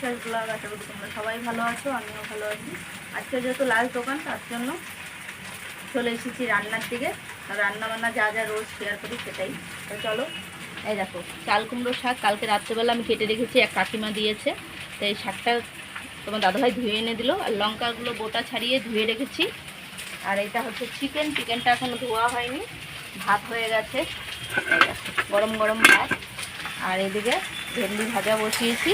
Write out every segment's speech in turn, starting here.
বিশ্বাস ব্লগ আশা করি তোমরা সবাই ভালো আছো, আমিও ভালো আছি। আজকে যেহেতু লাস্ট দোকান, তার জন্য চলে এসেছি রান্নার দিকে। রান্না বান্না যা যা রোজ শেয়ার করি সেটাই। তো চলো, এই দেখো, চাল কুমড়ো শাক কালকে রাত্রেবেলা আমি কেটে রেখেছি, এক কাকিমা দিয়েছে। তো এই শাকটা তোমার দাদাভাই ধুয়ে এনে দিল, আর লঙ্কাগুলো বোটা ছাড়িয়ে ধুয়ে রেখেছি। আর এটা হচ্ছে চিকেন চিকেনটা এখনও ধোয়া হয়নি, ভাত হয়ে গেছে। গরম গরম ভাত। আর এদিকে ভেন্ডি ভাজা বসিয়েছি।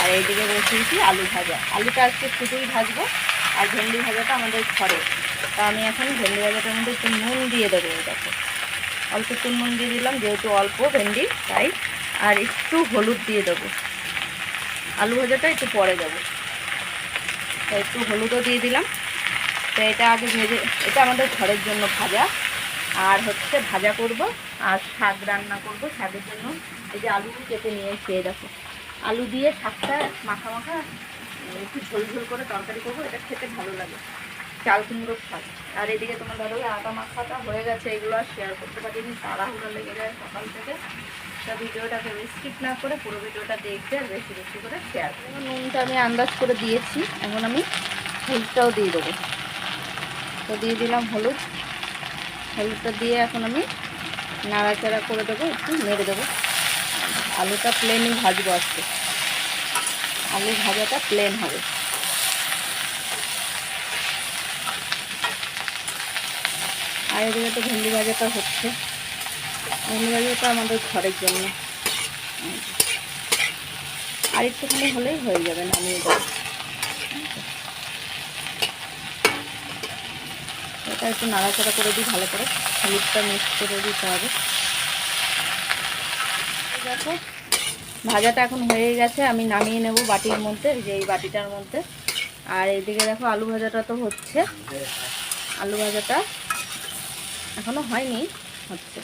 আর এইদিকে বসিয়েছি আলু ভাজা। আলুটা আজকে শুধুই ভাজবো আর ভেন্ডি ভাজাটা আমাদের ঘরে। তা আমি এখন ভেন্ডি ভাজাটার মধ্যে একটু নুন দিয়ে দেবো দেখো। অল্প একটু নুন দিয়ে দিলাম, যেহেতু অল্প ভেন্ডি, তাই। আর একটু হলুদ দিয়ে দেবো। আলু ভাজাটা একটু পরে দেবো। তো একটু হলুদও দিয়ে দিলাম। তো এটা আগে ভেজে, এটা আমাদের ঘরের জন্য ভাজা। আর হচ্ছে ভাজা করব আর শাক রান্না করব শাকের জন্য। এই যে আলু কেটে নিয়ে খেয়ে দেখো। আলু দিয়ে শাকটা মাখা মাখা, একটু ঝোল ঝোল করে তরকারি করব, এটা খেতে ভালো লাগে। চাল কুমড়োর শাক। আর এদিকে তোমার ধরো আটা মাখাটা হয়ে গেছে, এগুলো আর শেয়ার করতে পারিনি, তাড়াহুড়ো লেগে যায় সকাল থেকে। তা ভিডিওটাকে স্কিপ না করে পুরো ভিডিওটা দেখবে আর বেশি বেশি করে শেয়ার করব। নুনটা আমি আন্দাজ করে দিয়েছি, এখন আমি হলুদটাও দিয়ে দেবো। তো দিয়ে দিলাম হলুদ। হলুদটা দিয়ে এখন আমি নাড়াচাড়া করে দেবো, একটু মেরে দেবো। আলুটা প্লেনই ভাজবো আজকে। আলু ভাজাটা প্লেন হবে। আর এদিকে তো ভেন্ডি ভাজাটা হচ্ছে। ভেন্ডি ভাজাটা আমাদের ঘরের জন্য। আর একটুখানি হলেই হয়ে যাবে নামিয়ে দেবো এটা একটু নাড়াচাড়া করে দিই, ভালো করে। হলুদটা মিক্স করে দিতে হবে। দেখো। ভাজাটা এখন হয়ে গেছে আমি নামিয়ে নেব বাটির মধ্যে যে এই বাটিটার মধ্যে। আর এইদিকে দেখো আলু ভাজাটা তো হচ্ছে। আলু ভাজাটা এখনও হয়নি হচ্ছে।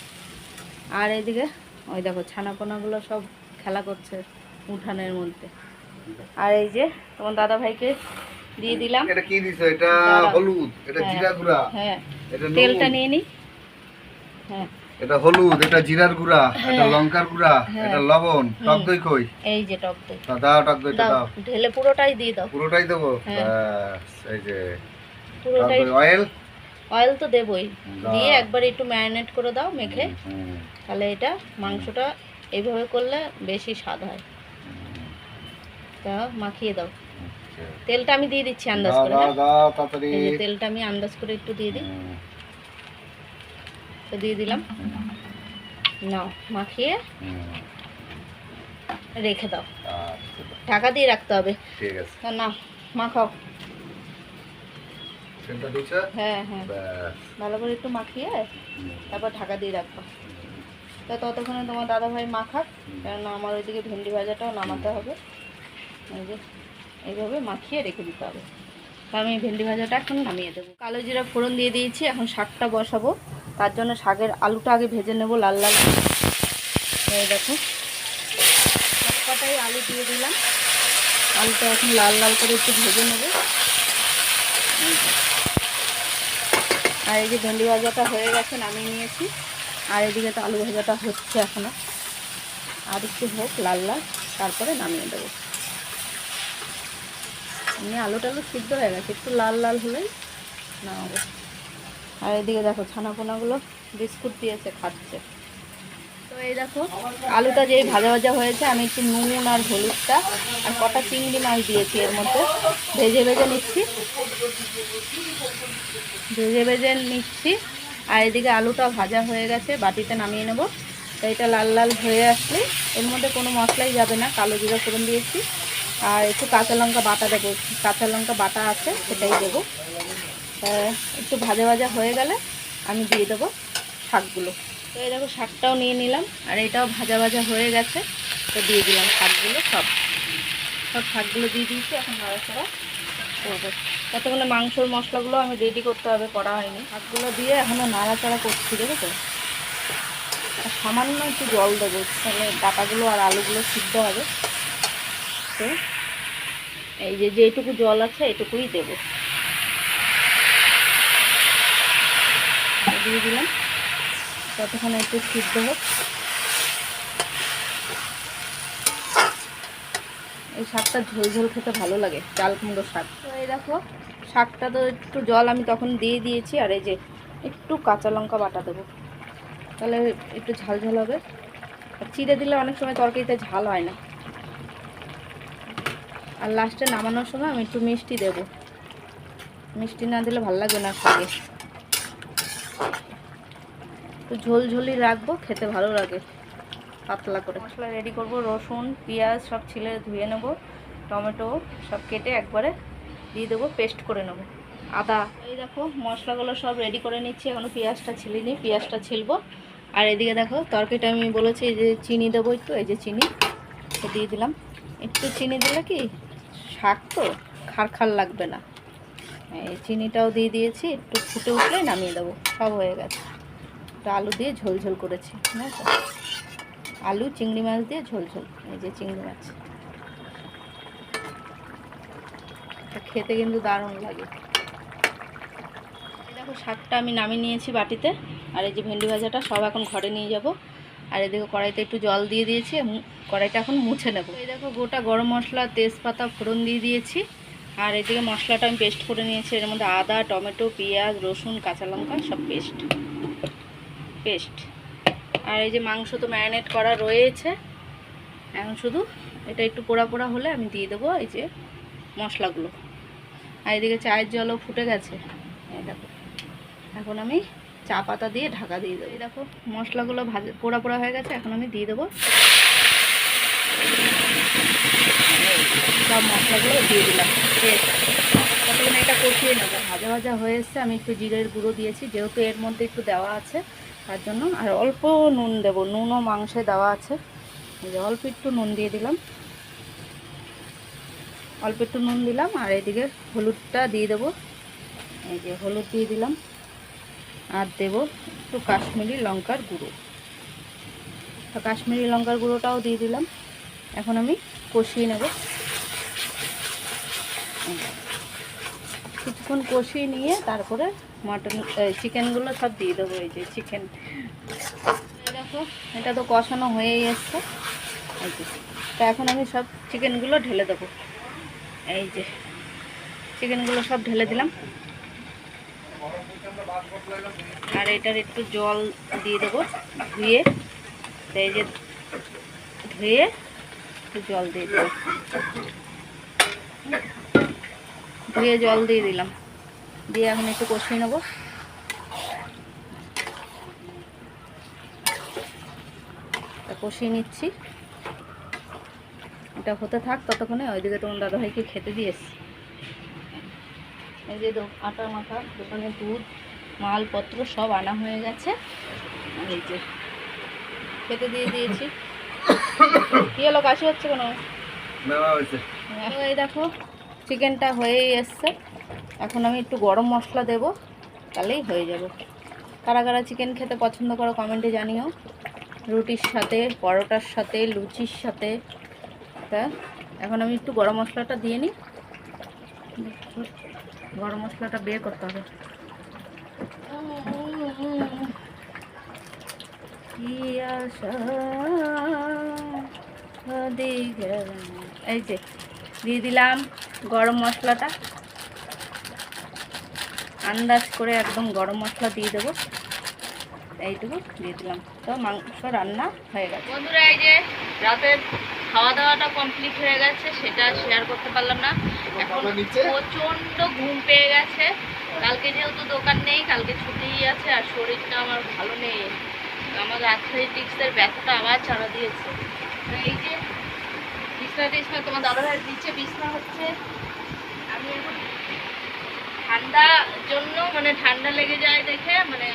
আর এইদিকে ওই দেখো ছানাপোনাগুলো সব খেলা করছে উঠানের মধ্যে। আর এই যে তোমার দাদা ভাইকে দিয়ে দিলাম। এটা কি দিছো? এটা হলুদ এটা হ্যাঁ। জিরা গুঁড়া হ্যাঁ। তেলটা নিয়ে নিই হ্যাঁ। এটা হলুদ এটা জিরার গুঁড়া হ্যাঁ। এটা লঙ্কার গুঁড়া হ্যাঁ। এটা লবণ টক দই কই? এই যে টক দই। দাও টক দইটা দাও ঢেলে পুরোটাই দিয়ে দাও। পুরোটাই দেবো? হ্যাঁ। এই যে পুরোটাই অয়েল অয়েল তো দেবই। দিয়ে একবার একটু ম্যারিনেট করে দাও মেখে। তাহলে এটা মাংসটা এইভাবে করলে বেশি স্বাদ হয়। তা মাখিয়ে দাও। তেলটা আমি দিয়ে দিচ্ছি আন্দাজ করে দাও হ্যাঁ? দাও তাড়াতাড়ি। তেলটা আমি আন্দাজ করে একটু দিয়ে দিই। তো দিয়ে দিলাম। নাও মাখিয়ে রেখে দাও। আচ্ছা, ঢাকা দিয়ে রাখতে হবে। ঠিক আছে। তা না মাখাও। হ্যাঁ হ্যাঁ। ভালো করে একটু মাখিয়ে তারপর ঢাকা দিয়ে রাখব। তা ততক্ষণে তোমার দাদা ভাই মাখাক কেননা আমার ওইদিকে ভেন্ডি ভাজাটাও নামাতে হবে। এই যে এইভাবে মাখিয়ে রেখে দিতে হবে। তা আমি ভেন্ডি ভাজাটা এখন নামিয়ে দেবো। কালো জিরা ফোড়ন দিয়ে দিয়েছি এখন শাকটা বসাবো। তার জন্য শাকের আলুটা আগে ভেজে নেব লাল লাল হয়ে দেখো। সবকটাই আলু দিয়ে দিলাম। আলুটা এখন লাল লাল করে একটু ভেজে নেব। আর এই যে ভেন্ডি ভাজাটা হয়ে গেছে, নামিয়ে নিয়েছি। আর এদিকে তো আলু ভাজাটা হচ্ছে এখনও। আর একটু হোক, লাল লাল, তারপরে নামিয়ে দেবো। এমনি আলু টালু সিদ্ধ হয়ে গেছে, একটু লাল লাল হলেই নামাবো। আর এদিকে দেখো ছানাপোনাগুলো বিস্কুট দিয়েছে, খাচ্ছে। তো এই দেখো, আলুটা যেই ভাজা ভাজা হয়েছে, আমি একটু নুন আর হলুদটা আর কটা চিংড়ি মাছ দিয়েছি এর মধ্যে। ভেজে ভেজে নিচ্ছি। ভেজে ভেজে নিচ্ছি। আর এদিকে আলুটা ভাজা হয়ে গেছে, বাটিতে নামিয়ে নেব। তো এটা লাল লাল হয়ে আসলে এর মধ্যে কোনো মশলাই যাবে না, কালো জিরা ফোড়ন দিয়েছি। আর একটু কাঁচা লঙ্কা বাটা দেবো, কাঁচা লঙ্কা বাটা আছে সেটাই দেবো। একটু ভাজা ভাজা হয়ে গেলে আমি দিয়ে দেবো শাকগুলো। তো এই দেখো শাকটাও নিয়ে নিলাম, আর এটাও ভাজা ভাজা হয়ে গেছে, তো দিয়ে দিলাম শাকগুলো সব। সব শাকগুলো দিয়ে দিয়েছি, এখন নাড়াচাড়া করব। ততক্ষণে মাংসর মশলাগুলো আমি রেডি করতে হবে, করা হয়নি। শাকগুলো দিয়ে এখনও নাড়াচাড়া করছি, দেখেছ? আর সামান্য একটু জল দেবো, তাহলে ডাটাগুলো আর আলুগুলো সিদ্ধ হবে। তো এই যে যেটুকু জল আছে, এটুকুই দেবো। দিয়ে দিলাম। ততক্ষণে একটু সিদ্ধ হোক। এই শাকটা ঝোল ঝোল খেতে ভালো লাগে চাল কুমড়ো শাক। তো এই দেখো, শাকটা তো একটু জল আমি তখন দিয়ে দিয়েছি, আর এই যে একটু কাঁচা লঙ্কা বাটা দেবো। তাহলে একটু ঝাল ঝাল হবে। আর চিড়ে দিলে অনেক সময় তরকারিতে ঝাল হয় না। আর লাস্টে নামানোর সময় আমি একটু মিষ্টি দেবো। মিষ্টি না দিলে ভালো লাগবে না শাকে একটু ঝোল ঝোলই রাখব, খেতে ভালো লাগে। পাতলা করে। মশলা রেডি করব, রসুন, পেঁয়াজ সব ছিলে ধুয়ে নেব, টমেটো সব কেটে একবারে দিয়ে দেবো পেস্ট করে নেব। আদা, এই দেখো মশলাগুলো সব রেডি করে নিচ্ছি এখনও পেঁয়াজটা ছিলিনি, পেঁয়াজটা ছিলবো। আর এদিকে দেখো, তরকারিটা আমি বলেছি যে চিনি দেবো একটু, এই যে চিনি দিয়ে দিলাম। একটু চিনি দিলে কি, শাক তো খার খার লাগবে না। এই চিনিটাও দিয়ে দিয়েছি, একটু ফুটে উঠলে নামিয়ে দেবো, সব হয়ে গেছে। একটু আলু দিয়ে ঝোল ঝোল করেছি আলু, চিংড়ি মাছ দিয়ে ঝোল ঝোল, এই যে চিংড়ি মাছ। খেতে কিন্তু দারুণ লাগে। দেখো, শাকটা আমি নামিয়ে নিয়েছি বাটিতে, আর এই যে ভেন্ডি ভাজাটা সব এখন ঘরে নিয়ে যাব। আর এদিকে কড়াইতে একটু জল দিয়ে দিয়েছি কড়াইটা এখন মুছে নেব। এই দেখো, গোটা গরম মশলা, তেজপাতা, ফোড়ন দিয়ে দিয়েছি। আর এদিকে মশলাটা আমি পেস্ট করে নিয়েছি, এর মধ্যে আদা, টমেটো, পেঁয়াজ, রসুন, কাঁচা লঙ্কা, সব পেস্ট পেস্ট। আর এই যে মাংস তো ম্যারিনেট করা রয়েছে, এখন শুধু এটা একটু পোড়া পোড়া হলে আমি দিয়ে দেবো এই যে মশলাগুলো। আর এদিকে চায়ের জলও ফুটে গেছে। দেখো। এখন আমি চা পাতা দিয়ে ঢাকা দিয়ে দেবো। দেখো, মশলাগুলো ভাজা, পোড়া পোড়া হয়ে গেছে, এখন আমি দিয়ে দেবো। সব মশলাগুলো দিয়ে দিলাম। এটা কষিয়ে নেব। ভাজা ভাজা হয়ে এসছে, আমি একটু জিরের গুঁড়ো দিয়েছি, যেহেতু এর মধ্যে একটু দেওয়া আছে। তার জন্য। আর অল্প নুন দেবো। নুনও মাংসে দেওয়া আছে। এই যে অল্প একটু নুন দিয়ে দিলাম। অল্প একটু নুন দিলাম আর এদিকে হলুদটা দিয়ে দেবো। এই যে হলুদ দিয়ে দিলাম। আর দেবো একটু কাশ্মীরি লঙ্কার গুঁড়ো। তো কাশ্মীরি লঙ্কার গুঁড়োটাও দিয়ে দিলাম। এখন আমি কষিয়ে নেব। কিছুক্ষণ কষিয়ে নিয়ে তারপরে মাটন চিকেনগুলো সব দিয়ে দেবো এই যে চিকেন। দেখো, এটা তো কষানো হয়েই এসছে। এই যে, তা এখন আমি সব চিকেনগুলো ঢেলে দেবো। এই যে, চিকেনগুলো সব ঢেলে দিলাম। আর এটার একটু জল দিয়ে দেবো, ধুয়ে। এই যে, ধুয়ে একটু জল দিয়ে দেবো ধুয়ে জল দিয়ে দিলাম। দিয়ে এখন একটু কষিয়ে নেব। কষিয়ে নিচ্ছি। এটা হতে থাক ততক্ষণে ওইদিকে তোমার দাদাভাইকে খেতে দিয়েছি এই যে আটা মাখা দোকানে দুধ মালপত্র সব আনা হয়ে গেছে। আর এই যে খেতে দিয়ে দিয়েছি। কি হলো কাশি হচ্ছে কোনো? এই দেখো চিকেনটা হয়েই এসছে। এখন আমি একটু গরম মশলা দেব, তাহলেই হয়ে যাবে। কারা কারা চিকেন খেতে পছন্দ করো কমেন্টে জানিও। রুটির সাথে, পরোটার সাথে, লুচির সাথে। তা, এখন আমি একটু গরম মশলাটা দিয়ে নিই। গরম মশলাটা বের করতে হবে। এই যে, দিয়ে দিলাম গরম মশলাটা। আন্দাজ করে একদম গরম মশলা দিয়ে দেবো। এইটুকু দিয়ে দিলাম। তো মাংস রান্না হয়ে গেছে। বন্ধুরা এই যে রাতের খাওয়া দাওয়াটা কমপ্লিট হয়ে গেছে সেটা শেয়ার করতে পারলাম না। এখন? প্রচণ্ড ঘুম পেয়ে গেছে। কালকে যেহেতু দোকান নেই কালকে ছুটিই আছে আর শরীরটা আমার ভালো নেই। আমার অ্যাথলেটিক্সের ব্যথাটা আবার চাড়া দিয়েছে। তো এই যে বিছনা টিছনা তোমার দাদাভাইয়ের দিচ্ছে বিছনা হচ্ছে। আমি এখন ঠান্ডা জন্য মানে ঠান্ডা লেগে যায় দেখে মানে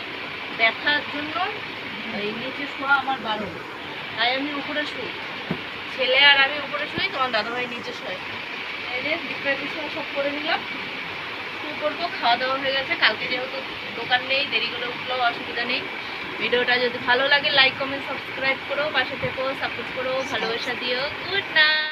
ব্যথার জন্য এই নিচে শোয়া আমার বারো তাই আমি উপরে শুই। ছেলে আর আমি উপরে শুই, তোমার দাদাভাই নিচে শোয়। এই যে টিছনা সব করে নিলাম। শুরু করব খাওয়া দাওয়া হয়ে গেছে। কালকে যেহেতু দোকান নেই, দেরি করে উঠলেও অসুবিধা নেই। ভিডিওটা যদি ভালো লাগে লাইক কমেন্ট সাবস্ক্রাইব করো, পাশে থেকো সাপোর্ট করো, ভালোবাসা দিও। Good night